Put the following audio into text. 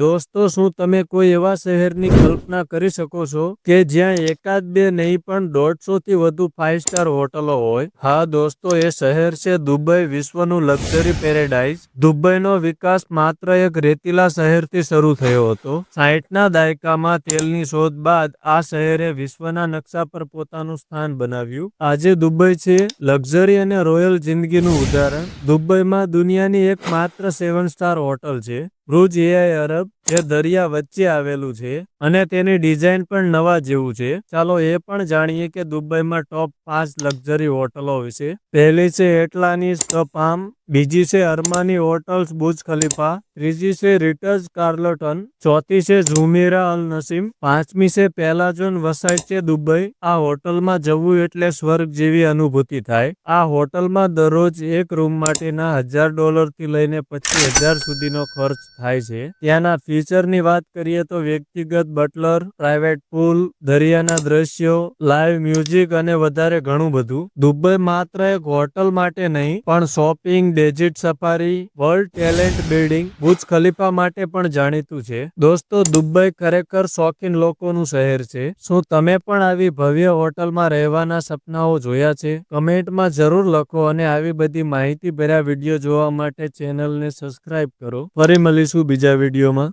દોસ્તો, શું તમે કોઈ એવા શહેરની કલ્પના કરી શકો છો કે જ્યાં એકાદ બે નહીં પણ દોઢસો થી વધુ ફાઇવ સ્ટાર હોટલો હોય? હા, દોસ્તો, એ શહેર છે દુબઈ, વિશ્વનું લક્ઝરી પેરેડાઇઝ. દુબઈનો વિકાસ માત્ર એક રેતીલા શહેરથી શરૂ થયો હતો. સાહીઠના દાયકામાં તેલની શોધ બાદ આ શહેરે વિશ્વના નકશા પર પોતાનું સ્થાન બનાવ્યું. આજે દુબઈ છે લક્ઝરી અને રોયલ જિંદગીનું ઉદાહરણ. દુબઈમાં દુનિયાની એક માત્ર સેવન સ્ટાર હોટલ છે. બ્રુજ એઆઈ અરબ જે દરિયા વચ્ચે આવેલું છે અને તેની ડિઝાઇન પણ નવા જેવું છે. ચાલો એ પણ જાણીએ કે દુબઈમાં ટોપ પાંચ લક્ઝરી હોટલો વિશે. પહેલી છે એટલાની ધ પામ બીજી છે અરમાની હોટલ્સ બુજ ખલીફા, ત્રીજી છે રિટર્સ કાર્લટન, ચોથી છે ઝુમેરા અલ નસીમ, પાંચમી છે પેલાજોન વસાઈ છે દુબઈ. આ હોટલમાં જવું એટલે સ્વર્ગ જેવી અનુભૂતિ થાય. આ હોટલમાં દરરોજ એક રૂમ માટેના હજાર ડોલરથી લઈને પચીસ હજાર સુધીનો ખર્ચ થાય છે. ત્યાંના ફીચરની વાત કરીએ તો વ્યક્તિગત બટલર, પ્રાઇવેટ પૂલ, દરિયાના દ્રશ્યો, લાઈવ મ્યુઝિક અને વધારે ઘણું બધું. દુબઈ માત્ર એક હોટલ માટે નહીં, પણ shopping desert safari, world tallest building Burj Khalifa માટે પણ જાણીતું છે. દોસ્તો, દુબઈ ખરેખર શોખીન લોકોનું શહેર છે. શું તમે પણ આવી ભવ્ય હોટલમાં રહેવાના સપનાઓ જોયા છે? કમેન્ટમાં જરૂર લખો અને આવી બધી માહિતી ભર્યા વીડિયો જોવા માટે ચેનલને સબસ્ક્રાઇબ કરો. ફરી મળીશું બીજા વિડીયોમાં.